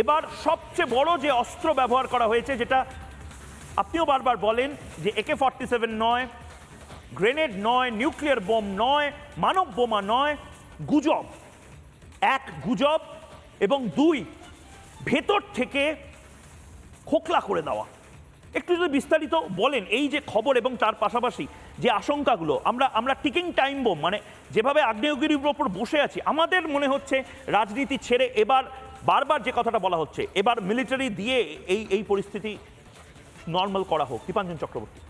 এবার সবচেয়ে বড় যে অস্ত্র ব্যবহার করা হয়েছে, যেটা আপনিও বারবার বলেন যে একে ফর্টি সেভেন নয়, গ্রেনেড নয়, নিউক্লিয়ার বোম নয়, মানব বোমা নয়, গুজব। এক, গুজব এবং দুই, ভেতর থেকে খোকলা করে দেওয়া। একটু যদি বিস্তারিত বলেন এই যে খবর এবং তার পাশাপাশি যে আশঙ্কাগুলো, আমরা আমরা টিকিং টাইম বোম মানে যেভাবে আগ্নেয়গিরির ওপর বসে আছি, আমাদের মনে হচ্ছে রাজনীতি ছেড়ে এবার বারবার যে কথাটা বলা হচ্ছে, এবার মিলিটারি দিয়ে এই এই পরিস্থিতি নর্মাল করা হোক। দীপাঞ্জন চক্রবর্তী।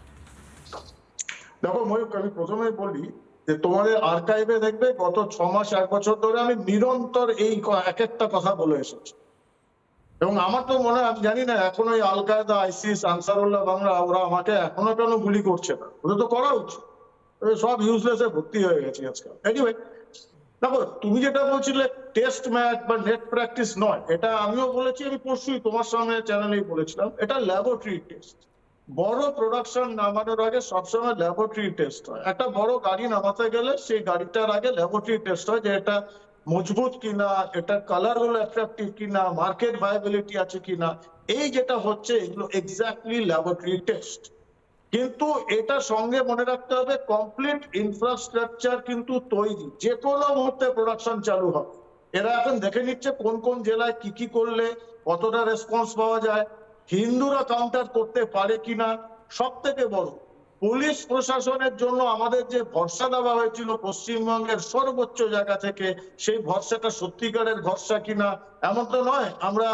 দেখো ময়ূক আমি প্রথমে বলি যে তোমাদের আর্কাইভে দেখবে গত ছ মাস, এক বছর ধরে আমি নিরন্তর এই এক একটা কথা বলে এসেছি। এবং আমার তো মনে হয়, আমি জানি না, এখন ওই আল কায়দা আইসিস আনসারুল্লাহ বাংলা, ওরা আমাকে এখনও কেন গুলি করছে না? ওদের তো করা উচিত। সব ইউজলেস ভর্তি হয়ে গেছে আজকাল। এনিওয়ে দেখো, তুমি যেটা বলছিলে টেস্ট ম্যাচ বা নেট প্র্যাকটিস নয়, এটা আমিও বলেছি, আমি পরশুই তোমার সামনে চ্যানেলেই বলেছিলাম, এটা ল্যাবরেটরি টেস্ট বড় প্রোডাকশন নামানোর আগে সবসময় ল্যাবরেটরি টেস্ট হয়। একটা বড় গাড়ি নামাতে গেলে সেই গাড়িটার আগে ল্যাবরেটরি টেস্ট হয় যে এটা মজবুত কিনা, এটা কালার হলো অ্যাট্রাকটিভ কিনা মার্কেট ভায়াবিলিটি আছে কিনা, এই যেটা হচ্ছে, এগুলো এক্স্যাক্টলি ল্যাবরেটরি টেস্ট কিন্তু এটা সঙ্গে মনে রাখতে হবে কমপ্লিট ইনফ্রাস্ট্রাকচার কিন্তু তৈরি। যে কোনো মুহূর্তে প্রোডাকশন চালু হবে। এরা এখন দেখে নিচ্ছে কোন কোন জেলায় কি কি করলে কতটা রেসপন্স পাওয়া যায়। হিন্দুরা কাউন্টার করতে পারে কিনা সব থেকে বড়। পুলিশ প্রশাসনের জন্য আমাদের যে ভরসা দেওয়া হয়েছিল পশ্চিমবঙ্গের সর্বোচ্চ জায়গা থেকে, সেই ভরসাটা সত্যিকারের ভরসা কিনা এমন তো নয়। আমরা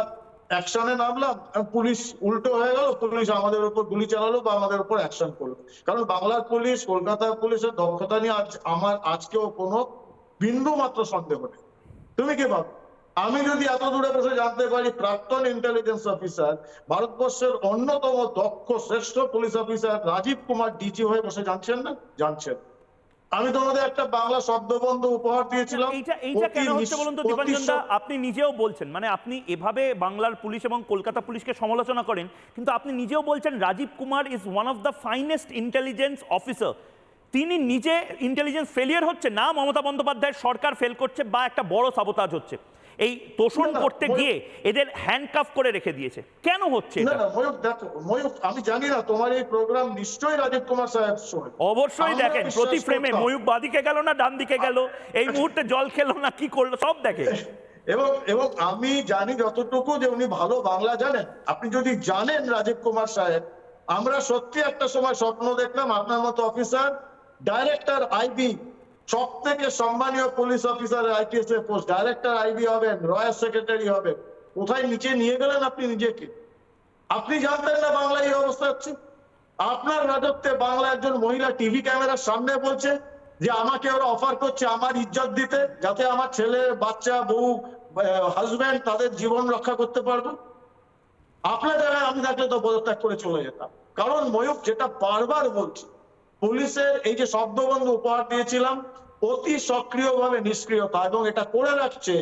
অ্যাকশনে নামলাম পুলিশ উল্টো হয়ে গেল, পুলিশ আমাদের উপর গুলি চালালো বা আমাদের উপর অ্যাকশন করল। কারণ বাংলার পুলিশ, কলকাতার পুলিশের দক্ষতা নিয়ে আজ আমার, আজকেও কোনো বিন্দু মাত্র সন্দেহ নেই। তুমি কি ভাব? আমি যদি এত দূরে বসে জানতে পারি, প্রাক্তন ইন্টেলিজেন্স অফিসার ভারতবর্ষের অন্যতম দক্ষ, শ্রেষ্ঠ police officer Rajeev Kumar DG হয়ে বসে জানছেন না? জানছেন। আমি তোমাদের একটা বাংলা শব্দবন্ধ উপহার দিয়েছিলাম। এটা এইটা কেন হচ্ছে বলুন তো? নিঃ- দীপাঞ্জন দা আপনি নিজেও বলছেন মানে আপনি এভাবে বাংলার পুলিশ এবং কলকাতা পুলিশকে সমালোচনা করেন কিন্তু আপনি নিজেও বলছেন Rajeev Kumar is one of the finest intelligence officer তিনি নিজে ইন্টেলিজেন্স ফেলিয়ার হচ্ছে না মমতা বন্দ্যোপাধ্যায়ের সরকার ফেল করছে বা একটা বড় সাবতাজ হচ্ছে। এই তোষণ করতে গিয়ে এদের হ্যান্ডকাফ করে রেখে দিয়েছে। কেন হচ্ছে আমি জানি না তোমার এই প্রোগ্রাম নিশ্চয়ই রাজীব কুমার সাহেব অবশ্যই দেখেন প্রতি ফ্রেমে। ময়ূক বাদিকে গেল না ডান দিকে গেল? এই মুহূর্তে জল খেলো না কি করল? সব দেখে এবং এবং আমি জানি যতটুকু যে উনি ভালো বাংলা জানেন আপনি যদি জানেন রাজীব কুমার সাহেব আমরা সত্যি একটা সময় স্বপ্ন দেখলাম আপনার মতো অফিসার ডাইরেক্টর আইবি সব থেকে সম্মানীয় পুলিশ অফিসার আইটিএস এর পোস্ট ডাইরেক্টর আইবি হবেন রয়্যাল সেক্রেটারি হবেন, কোথায় নিচে নিয়ে গেলেন আপনি নিজেকে? আপনি জানতেন না বাংলা এই অবস্থা হচ্ছে? আপনার রাজত্বে বাংলা একজন মহিলা টিভি ক্যামেরার সামনে বলছে যে আমাকে ওরা অফার করছে আমার ইজ্জত দিতে, যাতে আমার ছেলে, বাচ্চা, বউ হাজব্যান্ড তাদের জীবন রক্ষা করতে পারব। আপনার জায়গায় আমি থাকলে তো পদত্যাগ করে চলে যেতাম। কারণ ময়ূক যেটা বারবার বলছি পুলিশের এই যে শব্দবন্ধ উপহার দিয়েছিলাম, অতি সক্রিয়ভাবে নিষ্ক্রিয়তা এবং এটা করে রাখছে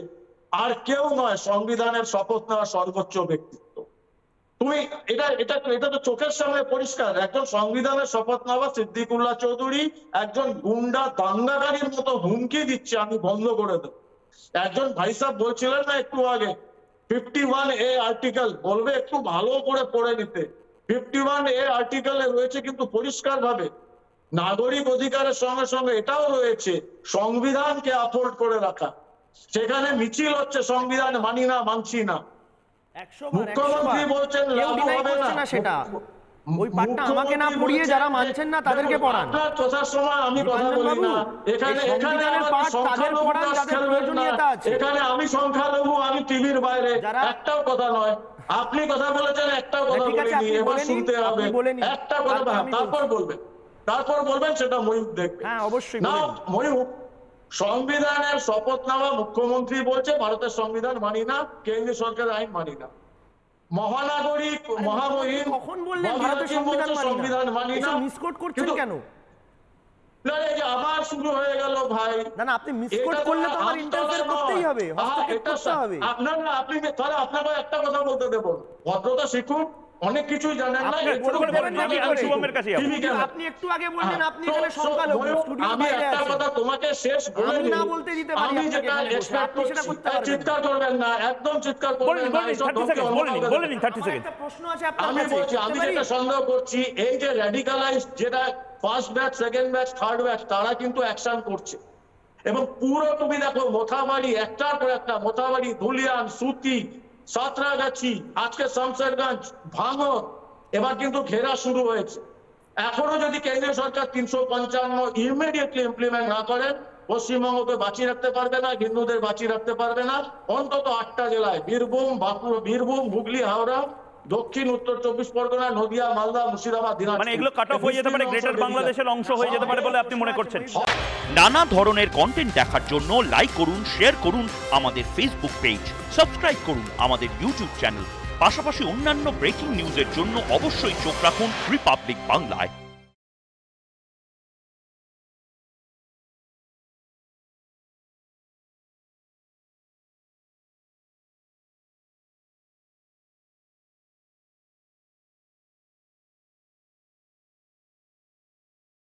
আর কেউ নয়, সংবিধানের শপথ নেওয়া সর্বোচ্চ ব্যক্তিত্ব। তুমি এটা এটা এটা তো চোখের সামনে পরিষ্কার। একজন সংবিধানের শপথ নেওয়া সিদ্দিকুল্লাহ চৌধুরী একজন গুন্ডা দাঙ্গাকারীর মতো হুমকি দিচ্ছে, আমি বন্ধ করে দেবো। একজন ভাই সাহেব বলছিলেন না একটু আগে ফিফটি ওয়ান এ আর্টিকেল বলবে একটু ভালো করে পড়ে নিতে। ফিফটি ওয়ান এ আর্টিকেলে রয়েছে কিন্তু পরিষ্কার ভাবে নাগরিক অধিকারের সঙ্গে সঙ্গে এটাও রয়েছে সংবিধানকে আপহোল্ড করে রাখা। সেখানে মিছিল হচ্ছে সংবিধান মানি না মানছি না। মুখ্যমন্ত্রী বলছেন লাগু হবে না। সেটা। ওই পাঠটা আমাকে না পড়িয়ে যারা মানছেন না তাদেরকে পড়ান। কথার সময় আমি কথা বলি না। এখানে এখানে পাঠ তাদের পড়ান যাদের প্রয়োজনীয়তা আছে। এখানে আমি সংখ্যালঘু আমি টিভির বাইরে। একটাও কথা নয়। আপনি কথা বলেছেন একটাও কথা বলিনি এবার শুনতে হবে। একটা কথা তারপর বলবেন। তারপর বলবেন সেটা ময়ূক দেখবে। হ্যাঁ, অবশ্যই না। ময়ূক সংবিধানের শপথ নেওয়া মুখ্যমন্ত্রী বলছে ভারতের সংবিধান মানি না কেন্দ্রীয় সরকারের আইন মানি না। মহানাগরিক মহামহিম কখন বললেন ভারতের সংবিধান মানি না? না। মিসকোট করছেন কেন? না এই যে আবার শুরু হয়ে গেল ভাই। না না আপনি মিসকোট করলে তো আমার ইন্টারফেয়ার করতেই হবে হস্তক্ষেপ করতে হবে। আপনার না আপনি তাহলে আপনাকে একটা কথা বলতে দেবো। ভদ্রতা শিখুন অনেক কিছুই জানেন না আপনি? একটু। শুভমের কাছে যাব। TV channel. আপনি একটু আগে বললেন হ্যাঁ, আপনি এখানে সংখ্যালঘু বাইরে একটা কথা তোমাকে শেষ বলে আমি না বলতে দিতে পারি আমি যেটা সেটা করছি, এই চিৎকার করবেন না একদম চিৎকার করবেন না বলে নিন এসব থার্টি ধমকি সেকেন্ড প্রশ্ন আছে আপনার আমি বলছি আমি যেটা সন্দেহ করছি এই যে র্যাডিকালাইজ যেটা first batch second batch third batch তারা কিন্তু অ্যাকশন করছে এবং পুরো তুমি দেখো মোথাবাড়ি একটার পর একটা মোথাবাড়ি ধুলিয়ান সুতি সাঁতরাগাছি, আজকে শামশেরগঞ্জ ভাঙর এবার কিন্তু ঘেরা শুরু হয়েছে। এখনও যদি কেন্দ্রীয় সরকার তিনশো পঞ্চান্ন ইমিডিয়েটলি ইমপ্লিমেন্ট না করেন পশ্চিমবঙ্গকে বাঁচিয়ে রাখতে পারবে না, হিন্দুদের বাঁচিয়ে রাখতে পারবে না। অন্তত আটটা জেলায়, বীরভূম, বাঁকুড়া, বীরভূম, হুগলি, হাওড়া দক্ষিণ উত্তর চব্বিশ পরগনা নদিয়া মালদা মুর্শিদাবাদ মানে এগুলো কাট অফ হয়ে যেতে পারে গ্রেটার বাংলাদেশের অংশ হয়ে যেতে পারে বলে আপনি মনে করছেন? নানা ধরনের কন্টেন্ট দেখার জন্য লাইক করুন শেয়ার করুন আমাদের ফেসবুক পেজ সাবস্ক্রাইব করুন আমাদের ইউটিউব চ্যানেল পাশাপাশি অন্যান্য ব্রেকিং নিউজের জন্য অবশ্যই চোখ রাখুন রিপাবলিক বাংলায়